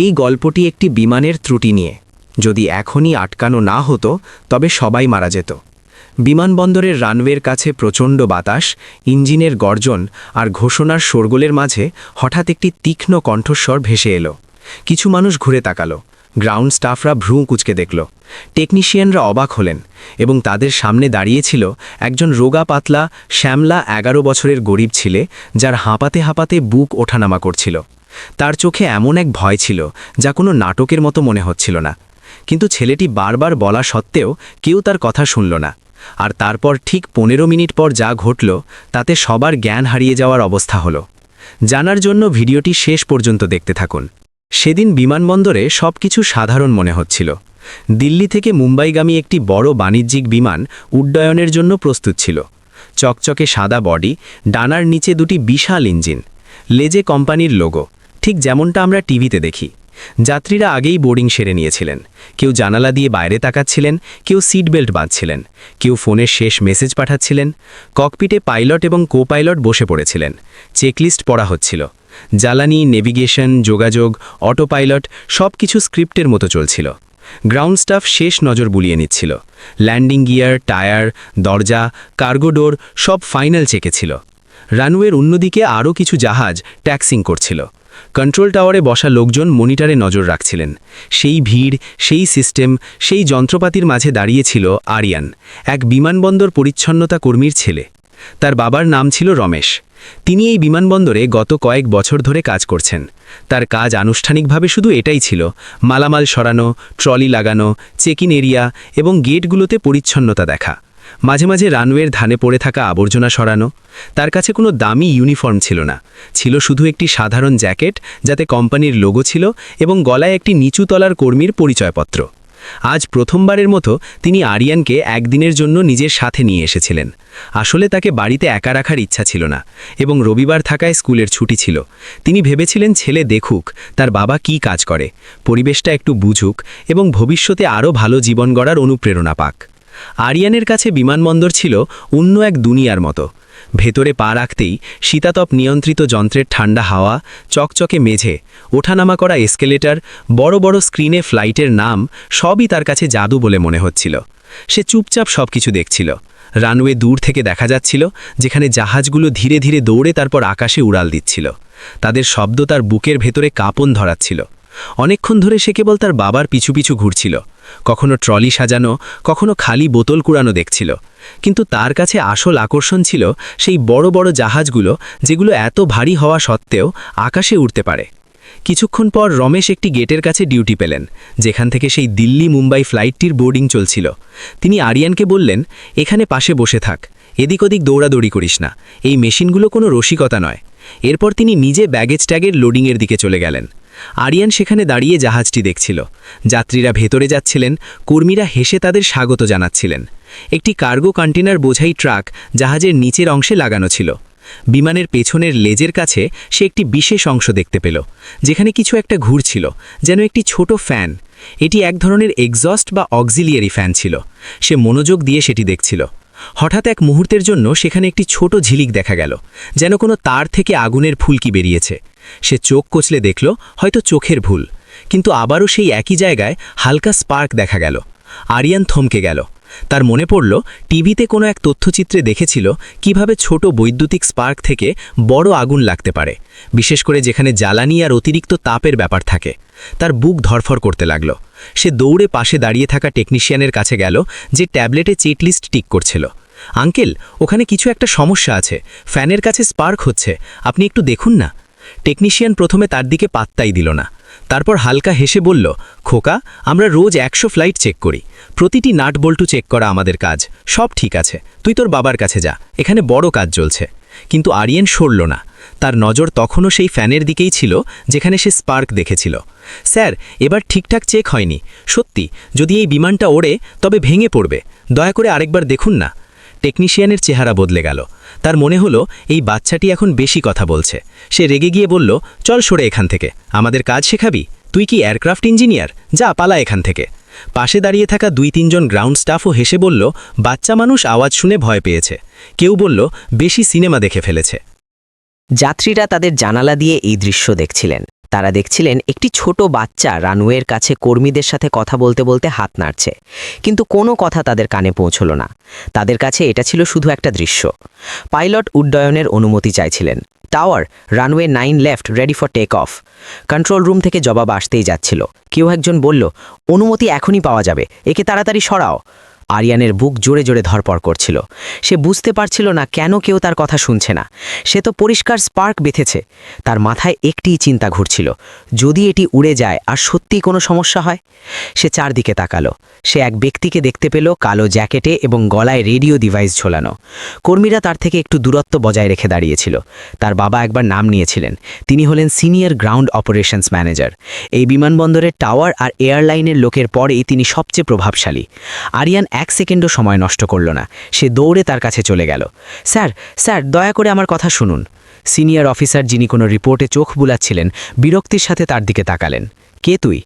এই গল্পটি একটি বিমানের ত্রুটি নিয়ে। যদি এখনই আটকানো না হতো, তবে সবাই মারা যেত। বিমানবন্দরের রানওয়ের কাছে প্রচণ্ড বাতাস, ইঞ্জিনের গর্জন আর ঘোষণার শোরগোলের মাঝে হঠাৎ একটি তীক্ষ্ণ কণ্ঠস্বর ভেসে এলো। কিছু মানুষ ঘুরে তাকালো। গ্রাউন্ড স্টাফরা ভ্রু কুচকে দেখল। টেকনিশিয়ানরা অবাক হলেন এবং তাদের সামনে দাঁড়িয়েছিল একজন রোগা পাতলা, শ্যামলা এগারো বছরের গরিব ছিলে, যার হাঁপাতে হাঁপাতে বুক ওঠানামা করছিল। তার চোখে এমন এক ভয় ছিল যা কোনো নাটকের মতো মনে হচ্ছিল না। কিন্তু ছেলেটি বারবার বলা সত্ত্বেও কেউ তার কথা শুনল না। আর তারপর ঠিক পনেরো মিনিট পর যা ঘটল, তাতে সবার জ্ঞান হারিয়ে যাওয়ার অবস্থা হলো। জানার জন্য ভিডিওটি শেষ পর্যন্ত দেখতে থাকুন। সেদিন বিমানবন্দরে সবকিছু সাধারণ মনে হচ্ছিল। দিল্লি থেকে মুম্বাইগামী একটি বড় বাণিজ্যিক বিমান উড্ডয়নের জন্য প্রস্তুত ছিল। চকচকে সাদা বডি, ডানার নিচে দুটি বিশাল ইঞ্জিন, লেজে কোম্পানির লোগো। ঠিক যেমনটা আমরা টিভিতে দেখি। যাত্রীরা আগেই বোর্ডিং সেরে নিয়েছিলেন। কেউ জানালা দিয়ে বাইরে তাকাচ্ছিলেন, কেউ সিট বেল্ট বাঁধছিলেন, কেউ ফোনের শেষ মেসেজ পাঠাচ্ছিলেন, ককপিটে পাইলট এবং কো পাইলট বসে পড়েছিলেন, চেকলিস্ট পড়া হচ্ছিল, জ্বালানি, নেভিগেশন, যোগাযোগ অটো পাইলট সব কিছু স্ক্রিপ্টের মতো চলছিল। গ্রাউন্ড স্টাফ শেষ নজর বুলিয়ে নিচ্ছিল, ল্যান্ডিং গিয়ার, টায়ার, দরজা, কার্গো ডোর সব ফাইনাল চেকে ছিল। রানওয়ের অন্যদিকে আরও কিছু জাহাজ ট্যাক্সিং করছিল। কন্ট্রোল টাওয়ারে বসা লোকজন মনিটরে নজর রাখছিলেন। সেই ভিড়, সেই সিস্টেম সেই যন্ত্রপাতির মাঝে দাঁড়িয়েছিল আরিয়ান, এক বিমানবন্দর পরিচ্ছন্নতা কর্মীর ছেলে। তার বাবার নাম ছিল রমেশ। তিনি এই বিমানবন্দরে গত কয়েক বছর ধরে কাজ করছেন। তার কাজ আনুষ্ঠানিকভাবে শুধু এটাই ছিল, মালামাল সরানো, ট্রলি লাগানো চেক ইন এরিয়া এবং গেটগুলোতে পরিচ্ছন্নতা দেখা। মাঝে মাঝে রানওয়ের ধানে পড়ে থাকা আবর্জনা সরানো। তার কাছে কোনো দামি ইউনিফর্ম ছিল না। ছিল শুধু একটি সাধারণ জ্যাকেট, যাতে কোম্পানির লোগো ছিল এবং গলায় একটি নিচু তলার কর্মীর পরিচয়পত্র। আজ প্রথমবারের মতো তিনি আরিয়ানকে একদিনের জন্য নিজের সাথে নিয়ে এসেছিলেন। আসলে তাকে বাড়িতে একা রাখার ইচ্ছা ছিল না এবং রবিবার থাকায় স্কুলের ছুটি ছিল। তিনি ভেবেছিলেন ছেলে দেখুক, তার বাবা কি কাজ করে। পরিবেশটা একটু বুঝুক এবং ভবিষ্যতে আরও ভালো জীবন গড়ার অনুপ্রেরণা পাক। আরিয়ানের কাছে বিমানবন্দর ছিল অন্য এক দুনিয়ার মতো। ভেতরে পা রাখতেই শীতাতপ নিয়ন্ত্রিত যন্ত্রের ঠান্ডা হাওয়া, চকচকে মেঝে, ওঠানামা করা এসকেলেটার, বড় বড় স্ক্রিনে ফ্লাইটের নাম সবই তার কাছে জাদু বলে মনে হচ্ছিল। সে চুপচাপ সবকিছু দেখছিল। রানওয়ে দূর থেকে দেখা যাচ্ছিল, যেখানে জাহাজগুলো ধীরে ধীরে দৌড়ে তারপর আকাশে উড়াল দিচ্ছিল। তাদের শব্দ তার বুকের ভেতরে কাঁপন ধরাচ্ছিল। অনেকক্ষণ ধরে সে কেবল তার বাবার পিছু পিছু ঘুরছিল। কখনো ট্রলি সাজানো, কখনো খালি বোতল কুড়ানো দেখছিল। কিন্তু তার কাছে আসল আকর্ষণ ছিল সেই বড় বড় জাহাজগুলো যেগুলো এত ভারী হওয়া সত্ত্বেও আকাশে উঠতে পারে। কিছুক্ষণ পর রমেশ একটি গেটের কাছে ডিউটি পেলেন, যেখান থেকে সেই দিল্লি মুম্বাই ফ্লাইটটির বোর্ডিং চলছিল। তিনি আরিয়ানকে বললেন, এখানে পাশে বসে থাক, এদিক ওদিক দৌড়াদৌড়ি করিস না, এই মেশিনগুলো কোনো রসিকতা নয়। এরপর তিনি নিজে ব্যাগেজ ট্যাগের লোডিংয়ের দিকে চলে গেলেন। আরিয়ান সেখানে দাঁড়িয়ে জাহাজটি দেখছিল। যাত্রীরা ভেতরে যাচ্ছিলেন, কর্মীরা হেসে তাদের স্বাগত জানাচ্ছিলেন। একটি কার্গো কন্টেনার বোঝাই ট্রাক জাহাজের নিচের অংশে লাগানো ছিল। বিমানের পেছনের লেজের কাছে সে একটি বিশেষ অংশ দেখতে পেল, যেখানে কিছু একটা ঘুরছিল যেন একটি ছোট ফ্যান। এটি এক ধরনের এক্সস্ট বা অক্সিলিয়ারি ফ্যান ছিল। সে মনোযোগ দিয়ে সেটি দেখছিল। হঠাৎ এক মুহূর্তের জন্য সেখানে একটি ছোট ঝিলিক দেখা গেল, যেন কোনো তার থেকে আগুনের ফুলকি বেরিয়েছে। সে চোখ কচলে দেখল, হয়তো চোখের ভুল। কিন্তু আবারও সেই একই জায়গায় হালকা স্পার্ক দেখা গেল। আরিয়ান থমকে গেল। তার মনে পড়ল, টিভিতে কোনো এক তথ্যচিত্রে দেখেছিল কীভাবে ছোট বৈদ্যুতিক স্পার্ক থেকে বড় আগুন লাগতে পারে, বিশেষ করে যেখানে জ্বালানি আর অতিরিক্ত তাপের ব্যাপার থাকে। তার বুক ধরফর করতে লাগল। সে দৌড়ে পাশে দাঁড়িয়ে থাকা টেকনিশিয়ানের কাছে গেল, যে ট্যাবলেটে চেকলিস্ট টিক করছিল। আঙ্কেল, ওখানে কিছু একটা সমস্যা আছে। ফ্যানের কাছে স্পার্ক হচ্ছে। আপনি একটু দেখুন না। টেকনিশিয়ান প্রথমে তার দিকে পাত্তাই দিল না। তারপর হালকা হেসে বলল, খোকা, আমরা রোজ একশো ফ্লাইট চেক করি। প্রতিটি নাট বল্টু চেক করা আমাদের কাজ। সব ঠিক আছে। তুই তোর বাবার কাছে যা। এখানে বড় কাজ চলছে। কিন্তু আরিয়েন সরল না। তার নজর তখনও সেই ফ্যানের দিকেই ছিল, যেখানে সে স্পার্ক দেখেছিল। স্যার, এবার ঠিকঠাক চেক হয়নি। সত্যি, যদি এই বিমানটা ওড়ে, তবে ভেঙে পড়বে। দয়া করে আরেকবার দেখুন না। টেকনিশিয়ানের চেহারা বদলে গেল। তার মনে হলো, এই বাচ্চাটি এখন বেশি কথা বলছে। সে রেগে গিয়ে বলল, চল সরে এখান থেকে। আমাদের কাজ শেখাবি? তুই কি এয়ারক্রাফট ইঞ্জিনিয়ার? যা, পালা এখান থেকে। পাশে দাঁড়িয়ে থাকা দুই তিনজন গ্রাউন্ড স্টাফও হেসে বলল, বাচ্চা মানুষ আওয়াজ শুনে ভয় পেয়েছে। কেউ বলল, বেশি সিনেমা দেখে ফেলেছে। যাত্রীরা তাদের জানালা দিয়ে এই দৃশ্য দেখছিলেন। তারা দেখছিলেন একটি ছোট বাচ্চা রানওয়ের কাছে কর্মীদের সাথে কথা বলতে বলতে হাত নাড়ছে। কিন্তু কোনো কথা তাদের কানে পৌঁছল না। তাদের কাছে এটা ছিল শুধু একটা দৃশ্য। পাইলট উড্ডয়নের অনুমতি চাইছিলেন। Tower runway nine left, ready for take off. Control room থেকে জবাব আসতেই যাচ্ছিল। কেউ একজন বলল, অনুমতি এখনই পাওয়া যাবে। একে তাড়াতাড়ি সরাও। আরিয়ানের বুক জোরে জোরে ধরপড় করছিল। সে বুঝতে পারছিল না কেন কেউ তার কথা শুনছে না। সে তো পরিষ্কার স্পার্ক বেঁধেছে। তার মাথায় একটিই চিন্তা ঘুরছিল। যদি এটি উড়ে যায়, আর সত্যিই কোনো সমস্যা হয়? সে চারদিকে তাকালো। সে এক ব্যক্তিকে দেখতে পেল, কালো জ্যাকেটে এবং গলায় রেডিও ডিভাইস ঝোলানো। কর্মীরা তার থেকে একটু দূরত্ব বজায় রেখে দাঁড়িয়েছিল। তার বাবা একবার নাম নিয়েছিলেন। তিনি হলেন সিনিয়র গ্রাউন্ড অপারেশনস ম্যানেজার। এই বিমানবন্দরের টাওয়ার আর এয়ারলাইনের লোকের পরেই তিনি সবচেয়ে প্রভাবশালী। আরিয়ান এক সেকেন্ডও সময় নষ্ট করল না। সে দৌড়ে তার কাছে চলে গেল। স্যার স্যার, দয়া করে আমার কথা শুনুন। সিনিয়র অফিসার যিনি কোনো রিপোর্টে চোখ বুলাচ্ছিলেন, বিরক্তির সাথে তার দিকে তাকালেন। কে তুই?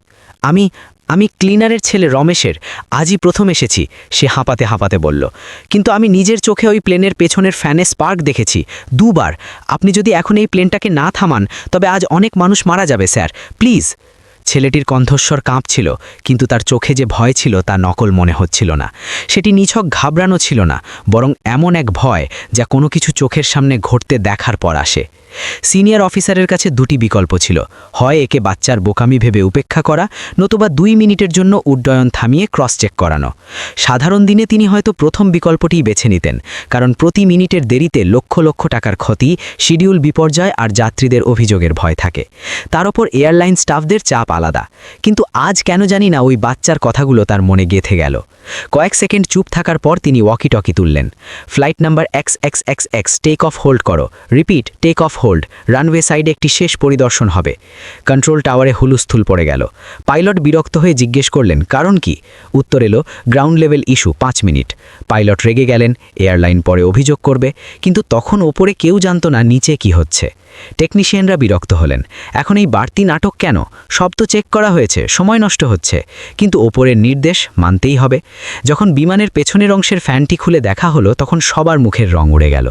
আমি আমি ক্লিনারের ছেলে রমেশের। আজই প্রথম এসেছি, সে হাঁপাতে হাঁপাতে বলল। কিন্তু আমি নিজের চোখে ওই প্লেনের পেছনের ফ্যানে স্পার্ক দেখেছি, দুবার। আপনি যদি এখন এই প্লেনটাকে না থামান, তবে আজ অনেক মানুষ মারা যাবে, স্যার। প্লিজ। ছেলেটির কণ্ঠস্বর কাঁপছিল, কিন্তু তার চোখে যে ভয় ছিল তা নকল মনে হচ্ছিল না। সেটি নিছক ঘাবড়ানো ছিল না, বরং এমন এক ভয় যা কোনো কিছু চোখের সামনে ঘটতে দেখার পর আসে। সিনিয়র অফিসারের কাছে দুটি বিকল্প ছিল, হয় একে বাচ্চার বোকামি ভেবে উপেক্ষা করা, নতুবা দুই মিনিটের জন্য উড্ডয়ন থামিয়ে ক্রস চেক করানো। সাধারণ দিনে তিনি হয়তো প্রথম বিকল্পটিই বেছে নিতেন, কারণ প্রতি মিনিটের দেরিতে লক্ষ লক্ষ টাকার ক্ষতি, শিডিউল বিপর্যয় আর যাত্রীদের অভিযোগের ভয় থাকে। তার ওপর এয়ারলাইন স্টাফদের চাপ আলাদা। কিন্তু আজ কেন জানি না ওই বাচ্চার কথাগুলো তার মনে গেথে গেল। কয়েক সেকেন্ড চুপ থাকার পর তিনি ওয়াকি টকি তুললেন। Flight number X X X X take off hold করো। Repeat take off hold runway সাইডে একটি শেষ পরিদর্শন হবে। কন্ট্রোল টাওয়ারে হুলুস্থুল পড়ে গেল। পাইলট বিরক্ত হয়ে জিজ্ঞেস করলেন, কারণ কি? উত্তর এলো গ্রাউন্ড লেভেল ইস্যু পাঁচ মিনিট। পাইলট রেগে গেলেন এয়ারলাইন পরে অভিযোগ করবে। কিন্তু তখন ওপরে কেউ জানত না নিচে কি হচ্ছে। টেকনিশিয়ানরা বিরক্ত হলেন, এখন এই বাড়তি নাটক কেন? সব চেক করা হয়েছে, সময় নষ্ট হচ্ছে। কিন্তু ওপরের নির্দেশ মানতেই হবে। যখন বিমানের পেছনের অংশের ফ্যানটি খুলে দেখা হলো, তখন সবার মুখের রং উড়ে গেল।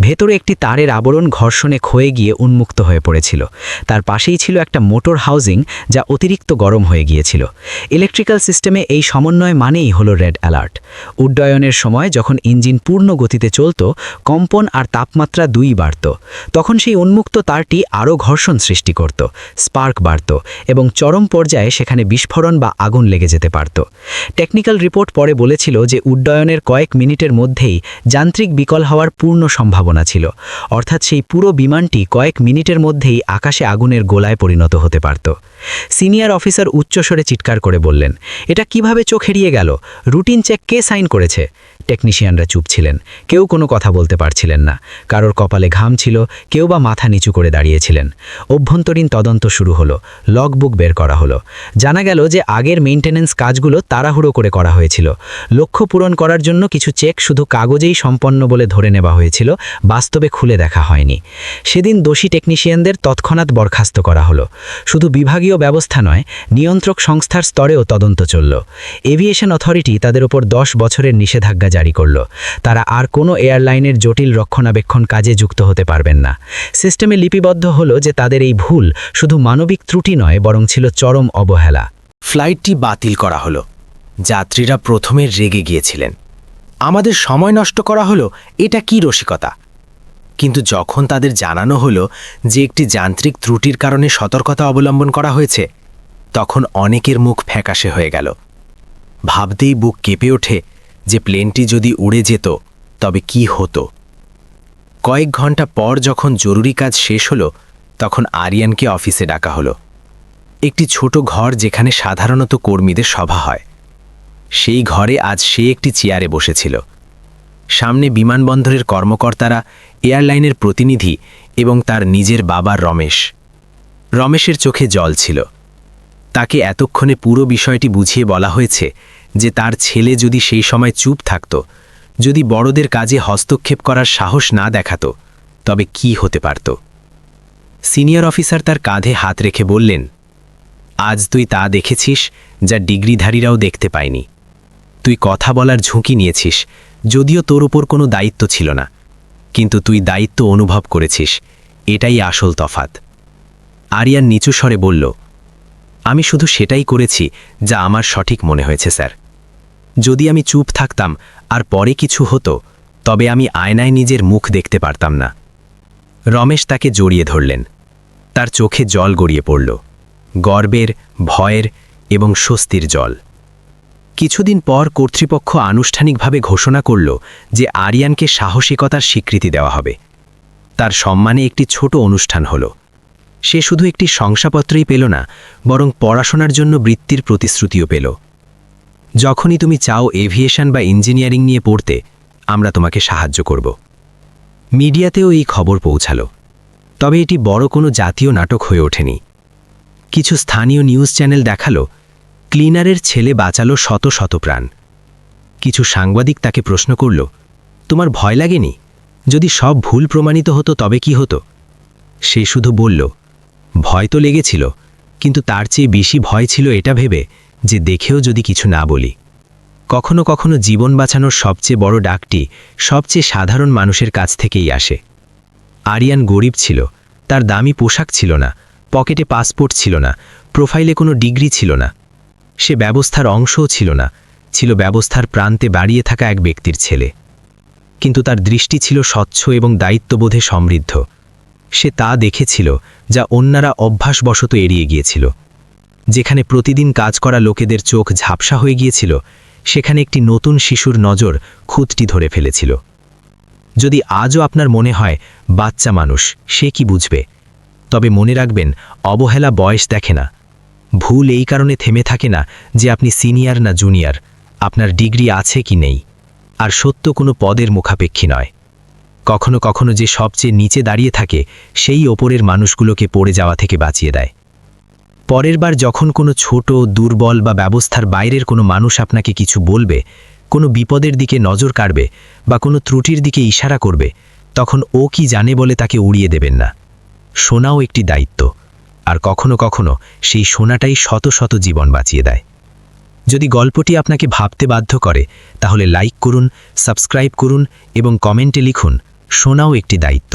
ভেতরে একটি তারের আবরণ ঘর্ষণে ক্ষয়ে গিয়ে উন্মুক্ত হয়ে পড়েছিল। তার পাশেই ছিল একটা মোটর হাউজিং, যা অতিরিক্ত গরম হয়ে গিয়েছিল। ইলেকট্রিক্যাল সিস্টেমে এই সমন্বয় মানেই হলো রেড অ্যালার্ট। উড্ডয়নের সময় যখন ইঞ্জিন পূর্ণ গতিতে চলত, কম্পন আর তাপমাত্রা দুই বাড়ত। তখন সেই উন্মুক্ত তারটি আরও ঘর্ষণ সৃষ্টি করত, স্পার্ক বাড়ত এবং চরম পর্যায়ে সেখানে বিস্ফোরণ বা আগুন লেগে যেতে পারত। টেকনিক্যাল রিপোর্ট পরে বলেছিল যে উড্ডয়নের কয়েক মিনিটের মধ্যেই যান্ত্রিক বিকল হওয়ার পূর্ণ সম্ভাবনা ছিল। অর্থাৎ সেই পুরো বিমানটি কয়েক মিনিটের মধ্যেই আকাশে আগুনের গোলায় পরিণত হতে পারত। সিনিয়র অফিসার উচ্চস্বরে চিৎকার করে বললেন, এটা কীভাবে চোখ এড়িয়ে গেল? রুটিন চেক কে সাইন করেছে? টেকনিশিয়ানরা চুপ ছিলেন। কেউ কোনো কথা বলতে পারছিলেন না। কারোর কপালে ঘাম ছিল, কেউ বা মাথা নিচু করে দাঁড়িয়েছিলেন। অভ্যন্তরীণ তদন্ত শুরু হলো। লগবুক বের করা হলো। জানা গেল যে আগের মেইনটেনেন্স কাজগুলো তাড়াহুড়ো করে করা হয়েছিল। লক্ষ্য পূরণ করার জন্য কিছু চেক শুধু কাগজেই সম্পন্ন বলে ধরে নেওয়া হয়েছিল, বাস্তবে খুলে দেখা হয়নি। সেদিন দোষী টেকনিশিয়ানদের তৎক্ষণাৎ বরখাস্ত করা হলো। শুধু বিভাগীয় ব্যবস্থা নয়, নিয়ন্ত্রক সংস্থার স্তরেও তদন্ত চলল। এভিয়েশন অথরিটি তাদের ওপর দশ বছরের নিষেধাজ্ঞা জারি করল। তারা আর কোনো এয়ারলাইনের জটিল রক্ষণাবেক্ষণ কাজে যুক্ত হতে পারবেন না। সিস্টেমে লিপিবদ্ধ হলো যে তাদের এই ভুল শুধু মানবিক ত্রুটি নয়, বরং ছিল চরম অবহেলা। ফ্লাইটটি বাতিল করা হলো। যাত্রীরা প্রথমে রেগে গিয়েছিলেন। আমাদের সময় নষ্ট করা হলো, এটা কি রসিকতা? কিন্তু যখন তাদের জানানো হলো যে একটি যান্ত্রিক ত্রুটির কারণে সতর্কতা অবলম্বন করা হয়েছে, তখন অনেকের মুখ ফ্যাকাশে হয়ে গেল। ভাবতেই বুক কেঁপে ওঠে যে প্লেনটি যদি উড়ে যেত, তবে কি হতো? কয়েক ঘণ্টা পর যখন জরুরি কাজ শেষ হলো, তখন আরিয়ানকে অফিসে ডাকা হলো। একটি ছোট ঘর যেখানে সাধারণত কর্মীদের সভা হয়। সেই ঘরে আজ সে একটি চেয়ারে বসেছিল। সামনে বিমানবন্দরের কর্মকর্তারা, এয়ারলাইনের প্রতিনিধি এবং তার নিজের বাবা রমেশ। রমেশের চোখে জল ছিল। তাকে এতক্ষণে পুরো বিষয়টি বুঝিয়ে বলা হয়েছে যে তার ছেলে যদি সেই সময় চুপ থাকত, যদি বড়দের কাজে হস্তক্ষেপ করার সাহস না দেখাত, তবে কি হতে পারত? সিনিয়র অফিসার তার কাঁধে হাত রেখে বললেন আজ তুই তা দেখেছিস যা ডিগ্রিধারীরাও দেখতে পায়নি। তুই কথা বলার ঝুঁকি নিয়েছিস, যদিও তোর উপর কোনো দায়িত্ব ছিল না। কিন্তু তুই দায়িত্ব অনুভব করেছিস, এটাই আসল তফাত। আরিয়ান নিচু স্বরে বলল, আমি শুধু সেটাই করেছি যা আমার সঠিক মনে হয়েছে, স্যার। যদি আমি চুপ থাকতাম আর পরে কিছু হতো, তবে আমি আয়নায় নিজের মুখ দেখতে পারতাম না। রমেশ তাকে জড়িয়ে ধরলেন। তার চোখে জল গড়িয়ে পড়ল। গর্বের, ভয়ের এবং স্বস্তির জল। কিছুদিন পর কর্তৃপক্ষ আনুষ্ঠানিকভাবে ঘোষণা করল যে আরিয়ানকে সাহসিকতার স্বীকৃতি দেওয়া হবে। তার সম্মানে একটি ছোট অনুষ্ঠান হল। সে শুধু একটি শংসাপত্রই পেল না, বরং পড়াশোনার জন্য বৃত্তির প্রতিশ্রুতিও পেল। যখনই তুমি চাও এভিয়েশন বা ইঞ্জিনিয়ারিং নিয়ে পড়তে, আমরা তোমাকে সাহায্য করব। মিডিয়াতেও এই খবর পৌঁছালো। তবে এটি বড় কোনো জাতীয় নাটক হয়ে ওঠেনি। কিছু স্থানীয় নিউজ চ্যানেল দেখাল, ক্লিনারের ছেলে বাঁচালো শত শত প্রাণ। কিছু সাংবাদিক তাকে প্রশ্ন করল, তোমার ভয় লাগেনি? যদি সব ভুল প্রমাণিত হতো তবে কি হতো? সে শুধু বলল, ভয় তো লেগেছিল, কিন্তু তার চেয়ে বেশি ভয় ছিল এটা ভেবে যে দেখেও যদি কিছু না বলি। কখনো কখনো জীবন বাঁচানোর সবচেয়ে বড় ডাকটি সবচেয়ে সাধারণ মানুষের কাছ থেকেই আসে। আরিয়ান গরিব ছিল, তার দামি পোশাক ছিল না পকেটে পাসপোর্ট ছিল না, প্রোফাইলে কোনো ডিগ্রি ছিল না। সে ব্যবস্থার অংশও ছিল না, ছিল ব্যবস্থার প্রান্তে বাড়িয়ে থাকা এক ব্যক্তির ছেলে। কিন্তু তার দৃষ্টি ছিল স্বচ্ছ এবং দায়িত্ববোধে সমৃদ্ধ। সে তা দেখেছিল যা অন্যরা অভ্যাসবশত এড়িয়ে গিয়েছিল। যেখানে প্রতিদিন কাজ করা লোকেদের চোখ ঝাপসা হয়ে গিয়েছিল, সেখানে একটি নতুন শিশুর নজর খুঁতটি ধরে ফেলেছিল। যদি আজও আপনার মনে হয়, বাচ্চা মানুষ, সে কি বুঝবে? তবে মনে রাখবেন, অবহেলা বয়স দেখে না। ভুল এই কারণে থেমে থাকে না যে আপনি সিনিয়র না জুনিয়র, আপনার ডিগ্রি আছে কি নেই। আর সত্য কোনো পদের মুখাপেক্ষী নয়। কখনো কখনো যে সবচেয়ে নিচে দাঁড়িয়ে থাকে, সেই ওপরের মানুষগুলোকে পড়ে যাওয়া থেকে বাঁচিয়ে দেয়। পরের বার যখন কোনো ছোট, দুর্বল বা ব্যবস্থার বাইরের কোনো মানুষ আপনাকে কিছু বলবে, কোনো বিপদের দিকে নজর কাড়বে বা কোনো ত্রুটির দিকে ইশারা করবে, তখন ও কি জানে বলে তাকে উড়িয়ে দেবেন না। শোনাও একটি দায়িত্ব, আর কখনো কখনো সেই শোনাটাই শত শত জীবন বাঁচিয়ে দেয়। যদি গল্পটি আপনাকে ভাবতে বাধ্য করে, তাহলে লাইক করুন সাবস্ক্রাইব করুন এবং কমেন্টে লিখুন শোনাও একটি দায়িত্ব।